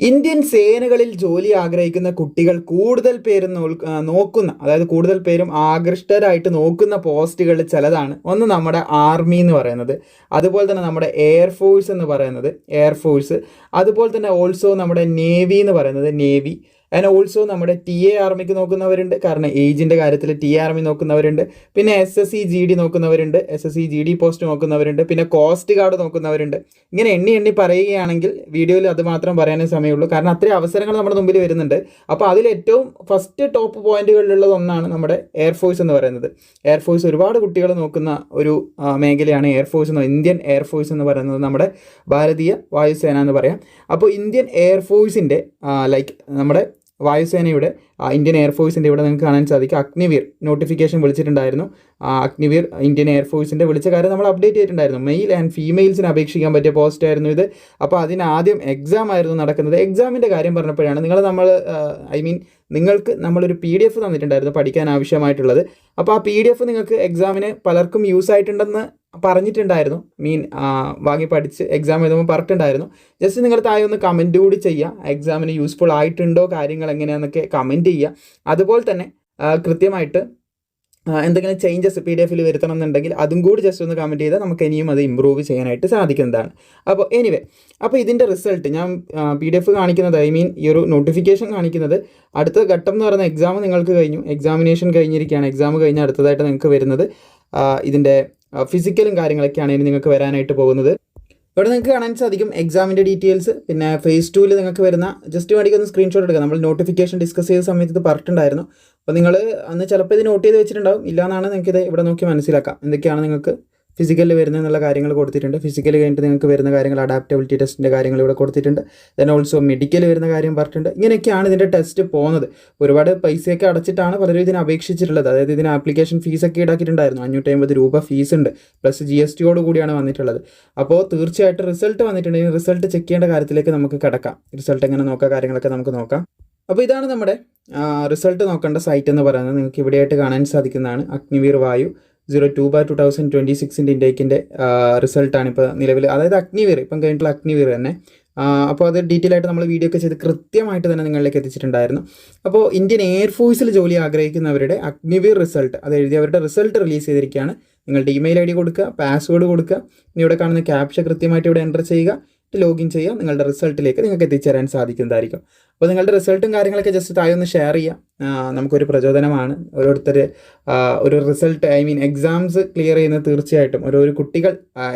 Indian സേനകളിൽ ജോലി ആഗ്രഹിക്കുന്ന കുട്ടികൾ കൂടുതൽ പേരും നോക്കുന്ന അതായത് കൂടുതൽ പേരും ആകൃഷ്ടരായിട്ട് നോക്കുന്ന പോസ്റ്റുകൾ ചിലതാണ്. ഒന്ന് നമ്മുടെ ആർമി എന്ന് പറയുന്നത് അതുപോലെ തന്നെ നമ്മുടെ എയർഫോഴ്സ് എന്ന് പറയുന്നത് എയർഫോഴ്സ് അതുപോലെ തന്നെ ഓൾസോ നമ്മുടെ നേവി എന്ന് പറയുന്നത് നേവി. ആൻഡ് ഓൾസോ നമ്മുടെ ടി എ ആർമിക്ക് നോക്കുന്നവരുണ്ട്. കാരണം ഏജിന്റെ കാര്യത്തിൽ ടി എ ആർമി നോക്കുന്നവരുണ്ട്. പിന്നെ S S C G D നോക്കുന്നവരുണ്ട്. S S C G D post നോക്കുന്നവരുണ്ട്. പിന്നെ കോസ്റ്റ് ഗാർഡ് നോക്കുന്നവരുണ്ട്. ഇങ്ങനെ എണ്ണി എണ്ണി പറയുകയാണെങ്കിൽ വീഡിയോയിൽ അത് മാത്രം പറയാനേ സമയമുള്ളൂ. കാരണം അത്രയും അവസരങ്ങൾ നമ്മുടെ മുമ്പിൽ വരുന്നുണ്ട്. അപ്പോൾ അതിൽ ഏറ്റവും ഫസ്റ്റ് ടോപ്പ് പോയിന്റുകളിലുള്ളത് ഒന്നാണ് നമ്മുടെ എയർഫോഴ്സ് എന്ന് പറയുന്നത്. എയർഫോഴ്സ് ഒരുപാട് കുട്ടികൾ നോക്കുന്ന ഒരു മേഖലയാണ് എയർഫോഴ്സ് എന്ന് ഇന്ത്യൻ എയർഫോഴ്സ് എന്ന് പറയുന്നത് നമ്മുടെ ഭാരതീയ വായുസേന എന്ന് പറയാം. അപ്പോൾ ഇന്ത്യൻ എയർഫോഴ്സിന്റെ ലൈക്ക് നമ്മുടെ വായുസേനയുടെ ഇന്ത്യൻ എയർഫോഴ്സിന്റെ ഇവിടെ നിങ്ങൾക്ക് കാണാൻ സാധിക്കും. അഗ്നിവീർ നോട്ടിഫിക്കേഷൻ വിളിച്ചിട്ടുണ്ടായിരുന്നു. അഗ്നിവീർ ഇന്ത്യൻ എയർഫോഴ്സിന്റെ വിളിച്ച കാര്യം നമ്മൾ അപ്ഡേറ്റ് ചെയ്തിട്ടുണ്ടായിരുന്നു. മെയിൽ ആൻഡ് ഫീമെയിൽസിന് അപേക്ഷിക്കാൻ പറ്റിയ പോസ്റ്റ് ആയിരുന്നു ഇത്. അപ്പോൾ അതിന് ആദ്യം എക്സാം ആയിരുന്നു നടക്കുന്നത്. എക്സാമിന്റെ കാര്യം പറഞ്ഞപ്പോഴാണ് നിങ്ങൾ നമ്മൾ ഐ മീൻ നിങ്ങൾക്ക് നമ്മളൊരു പി ഡി എഫ് തന്നിട്ടുണ്ടായിരുന്നു പഠിക്കാൻ ആവശ്യമായിട്ടുള്ളത്. അപ്പോൾ ആ പി ഡി എഫ് നിങ്ങൾക്ക് എക്സാമിന് പലർക്കും യൂസ് ആയിട്ടുണ്ടെന്ന് പറഞ്ഞിട്ടുണ്ടായിരുന്നു. മീൻ വാങ്ങി പഠിച്ച് എക്സാം എഴുതുമ്പോൾ പറഞ്ഞിട്ടുണ്ടായിരുന്നു. ജസ്റ്റ് നിങ്ങൾ താഴെ ഒന്ന് കമന്റ് കൂടി ചെയ്യുക എക്സാമിന് യൂസ്ഫുൾ ആയിട്ടുണ്ടോ? കാര്യങ്ങൾ എങ്ങനെയാണെന്നൊക്കെ കമന്റ് ചെയ്യുക അതുപോലെ തന്നെ കൃത്യമായിട്ട് എന്തെങ്കിലും ചേഞ്ചസ് പി ഡി എഫിൽ വരുത്തണം എന്നുണ്ടെങ്കിൽ അതും കൂടി ജസ്റ്റ് ഒന്ന് കമന്റ് ചെയ്താൽ നമുക്ക് ഇനിയും അത് ഇമ്പ്രൂവ് ചെയ്യാനായിട്ട് സാധിക്കുന്നതാണ്. അപ്പോൾ എനിവേ അപ്പോൾ ഇതിന്റെ റിസൾട്ട് ഞാൻ പി ഡി എഫ് കാണിക്കുന്നത് ഐ മീൻ ഈ ഒരു നോട്ടിഫിക്കേഷൻ കാണിക്കുന്നത് അടുത്ത ഘട്ടം എന്ന് പറയുന്ന എക്സാം നിങ്ങൾക്ക് കഴിഞ്ഞു. എക്സാമിനേഷൻ കഴിഞ്ഞിരിക്കുകയാണ്. എക്സാം കഴിഞ്ഞ് അടുത്തതായിട്ട് നിങ്ങൾക്ക് വരുന്നത് ഇതിന്റെ ഫിസിക്കലും കാര്യങ്ങളൊക്കെയാണ് ഇനി നിങ്ങൾക്ക് വരാനായിട്ട് പോകുന്നത്. ഇവിടെ നിങ്ങൾക്ക് കാണാൻ സാധിക്കും എക്സാമിന്റെ ഡീറ്റെയിൽസ് പിന്നെ ഫേസ് ടൂവിൽ നിങ്ങൾക്ക് വരുന്ന ജസ്റ്റ് വേണമെങ്കിൽ ഒന്ന് സ്ക്രീൻഷോട്ട് എടുക്കുക നമ്മൾ നോട്ടിഫിക്കേഷൻ ഡിസ്കസ് ചെയ്ത സമയത്ത് ഇത് പറഞ്ഞിട്ടുണ്ടായിരുന്നു. അപ്പോൾ നിങ്ങൾ അന്ന് ചിലപ്പോൾ ഇത് നോട്ട് ചെയ്ത് വെച്ചിട്ടുണ്ടാവും. ഇല്ലാന്നാണ് നിങ്ങൾക്ക് ഇത് ഇവിടെ നോക്കി മനസ്സിലാക്കാം. എന്തൊക്കെയാണ് നിങ്ങൾക്ക് ഫിസിക്കലിൽ വരുന്ന എന്നുള്ള കാര്യങ്ങൾ കൊടുത്തിട്ടുണ്ട്. ഫിസിക്കൽ കഴിഞ്ഞിട്ട് നിങ്ങൾക്ക് വരുന്ന കാര്യങ്ങൾ അഡാപ്റ്റബിലിറ്റി ടെസ്റ്റിന്റെ കാര്യങ്ങൾ ഇവിടെ കൊടുത്തിട്ടുണ്ട്. ദെൻ ഓൾസോ മെഡിക്കൽ വരുന്ന കാര്യം പറഞ്ഞിട്ടുണ്ട്. ഇങ്ങനെയൊക്കെയാണ് ഇതിന്റെ ടെസ്റ്റ് പോകുന്നത്. ഒരുപാട് പൈസയൊക്കെ അടച്ചിട്ടാണ് പലരും ഇതിനെ അപേക്ഷിച്ചിട്ടുള്ളത്. അതായത് ഇതിന് ആപ്ലിക്കേഷൻ ഫീസൊക്കെ ഈടാക്കിയിട്ടുണ്ടായിരുന്നു. അഞ്ഞൂറ്റി അമ്പത് രൂപ ഫീസ് ഉണ്ട്. പ്ലസ് ജി എസ് ടിയോട് കൂടിയാണ് വന്നിട്ടുള്ളത്. അപ്പോൾ തീർച്ചയായിട്ടും റിസൾട്ട് വന്നിട്ടുണ്ടെങ്കിൽ റിസൾട്ട് ചെക്ക് ചെയ്യേണ്ട കാര്യത്തിലേക്ക് നമുക്ക് കിടക്കാം. റിസൾട്ട് എങ്ങനെ നോക്കാം? കാര്യങ്ങളൊക്കെ നമുക്ക് നോക്കാം. അപ്പോൾ ഇതാണ് നമ്മുടെ റിസൾട്ട് നോക്കേണ്ട സൈറ്റ് എന്ന് പറയുന്നത്. നിങ്ങൾക്ക് ഇവിടെയായിട്ട് കാണാൻ സാധിക്കുന്നതാണ്. Agniveer Vayu. Zero two bar two thousand twenty സിക്സിന്റെ ഇൻടേക്കിന്റെ റിസൾട്ടാണ് ഇപ്പോൾ നിലവിൽ അതായത് അഗ്നിവീർ ഇപ്പം കഴിഞ്ഞിട്ടുള്ള അഗ്നിവീർ തന്നെ. അപ്പോൾ അത് ഡീറ്റെയിൽ ആയിട്ട് നമ്മൾ വീഡിയോ ഒക്കെ ചെയ്ത് കൃത്യമായിട്ട് തന്നെ നിങ്ങളിലേക്ക് എത്തിച്ചിട്ടുണ്ടായിരുന്നു. അപ്പോൾ ഇന്ത്യൻ എയർഫോഴ്സിൽ ജോലി ആഗ്രഹിക്കുന്നവരുടെ അഗ്നിവീർ റിസൾട്ട് അത് എഴുതി അവരുടെ റിസൾട്ട് റിലീസ് ചെയ്തിരിക്കുകയാണ്. നിങ്ങളുടെ ഇമെയിൽ ഐ ഡി കൊടുക്കുക പാസ്വേഡ് കൊടുക്കുക. ഇനി ഇവിടെ കാണുന്ന ക്യാപ്ഷ കൃത്യമായിട്ട് ഇവിടെ എന്റർ ചെയ്യുക. ലോഗിൻ ചെയ്യുക നിങ്ങളുടെ റിസൾട്ടിലേക്ക് നിങ്ങൾക്ക് എത്തിച്ചേരാൻ സാധിക്കുന്നതായിരിക്കും. അപ്പോൾ നിങ്ങളുടെ റിസൾട്ടും കാര്യങ്ങളൊക്കെ ജസ്റ്റ് താഴെ ഒന്ന് ഷെയർ ചെയ്യാം. നമുക്കൊരു പ്രചോദനമാണ്. ഓരോരുത്തർ ഒരു result I mean exams clear ചെയ്യുന്നത് തീർച്ചയായിട്ടും ഓരോ കുട്ടികൾ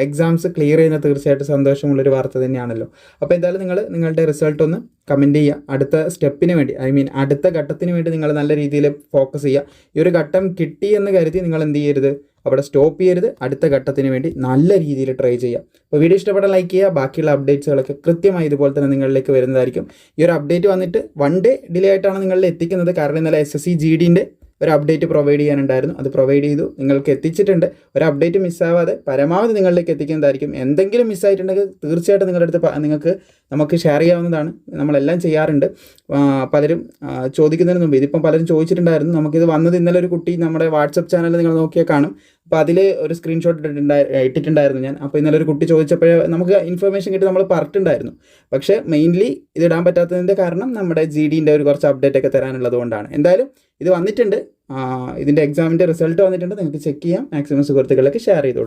എക്സാംസ് ക്ലിയർ ചെയ്യുന്നത് തീർച്ചയായിട്ടും സന്തോഷമുള്ളൊരു വാർത്ത തന്നെയാണല്ലോ. അപ്പോൾ എന്തായാലും നിങ്ങൾ നിങ്ങളുടെ റിസൾട്ട് ഒന്ന് കമന്റ് ചെയ്യുക. അടുത്ത സ്റ്റെപ്പിന് വേണ്ടി ഐ മീൻ അടുത്ത ഘട്ടത്തിന് വേണ്ടി നിങ്ങൾ നല്ല രീതിയിൽ ഫോക്കസ് ചെയ്യുക. ഈ ഒരു ഘട്ടം കിട്ടി എന്ന് കരുതി നിങ്ങൾ എന്ത് ചെയ്യരുത്? അവിടെ സ്റ്റോപ്പ് ചെയ്യരുത്. അടുത്ത ഘട്ടത്തിന് വേണ്ടി നല്ല രീതിയിൽ ട്രൈ ചെയ്യാം. അപ്പോൾ വീഡിയോ ഇഷ്ടപ്പെട്ടാൽ ലൈക്ക് ചെയ്യുക. ബാക്കിയുള്ള അപ്ഡേറ്റ്സുകളൊക്കെ കൃത്യമായി ഇതുപോലെ തന്നെ നിങ്ങളിലേക്ക് വരുന്നതായിരിക്കും. ഈ ഒരു അപ്ഡേറ്റ് വന്നിട്ട് വൺ ഡേ ഡിലേ ആയിട്ടാണ് നിങ്ങളിൽ എത്തിക്കുന്നത്. കാരണം ഇന്നലെ എസ് എസ് സി ജി ഡിന്റെ ഒരു അപ്ഡേറ്റ് പ്രൊവൈഡ് ചെയ്യാനുണ്ടായിരുന്നു. അത് പ്രൊവൈഡ് ചെയ്തു. നിങ്ങൾക്ക് എത്തിച്ചിട്ടുണ്ട്. ഒരു അപ്ഡേറ്റ് മിസ്സാവാതെ പരമാവധി നിങ്ങളിലേക്ക് എത്തിക്കുന്നതായിരിക്കും. എന്തെങ്കിലും മിസ്സായിട്ടുണ്ടെങ്കിൽ തീർച്ചയായിട്ടും നിങ്ങളുടെ അടുത്ത് നിങ്ങൾക്ക് നമുക്ക് ഷെയർ ചെയ്യാവുന്നതാണ്. നമ്മളെല്ലാം ചെയ്യാറുണ്ട്. പലരും ചോദിക്കുന്നതിന് മുമ്പ് ഇതിപ്പം പലരും ചോദിച്ചിട്ടുണ്ടായിരുന്നു. നമുക്കിത് വന്നത് ഇന്നലെ ഒരു കുട്ടി നമ്മുടെ വാട്സപ്പ് ചാനലിൽ നിങ്ങൾ നോക്കിയാൽ കാണും. അപ്പോൾ അതിൽ ഒരു സ്ക്രീൻഷോട്ട് ഇട്ടിട്ടുണ്ടായി ഇട്ടിട്ടുണ്ടായിരുന്നു ഞാൻ. അപ്പോൾ ഇന്നലെ ഒരു കുട്ടി ചോദിച്ചപ്പോഴേ നമുക്ക് ഇൻഫർമേഷൻ കിട്ടി നമ്മൾ പറഞ്ഞിട്ടുണ്ടായിരുന്നു. പക്ഷേ മെയിൻലി ഇത് ഇടാൻ പറ്റാത്തതിന്റെ കാരണം നമ്മുടെ ജി ഡിന്റെ ഒരു കുറച്ച് അപ്ഡേറ്റ് ഒക്കെ തരാനുള്ളത് കൊണ്ടാണ്. എന്തായാലും ഇത് വന്നിട്ടുണ്ട്. ഇതിന്റെ എക്സാമിന്റെ റിസൾട്ട് വന്നിട്ടുണ്ട്. നിങ്ങൾക്ക് ചെക്ക് ചെയ്യാം. മാക്സിമം സുഹൃത്തുക്കളിലേക്ക് ഷെയർ ചെയ്തോളൂ.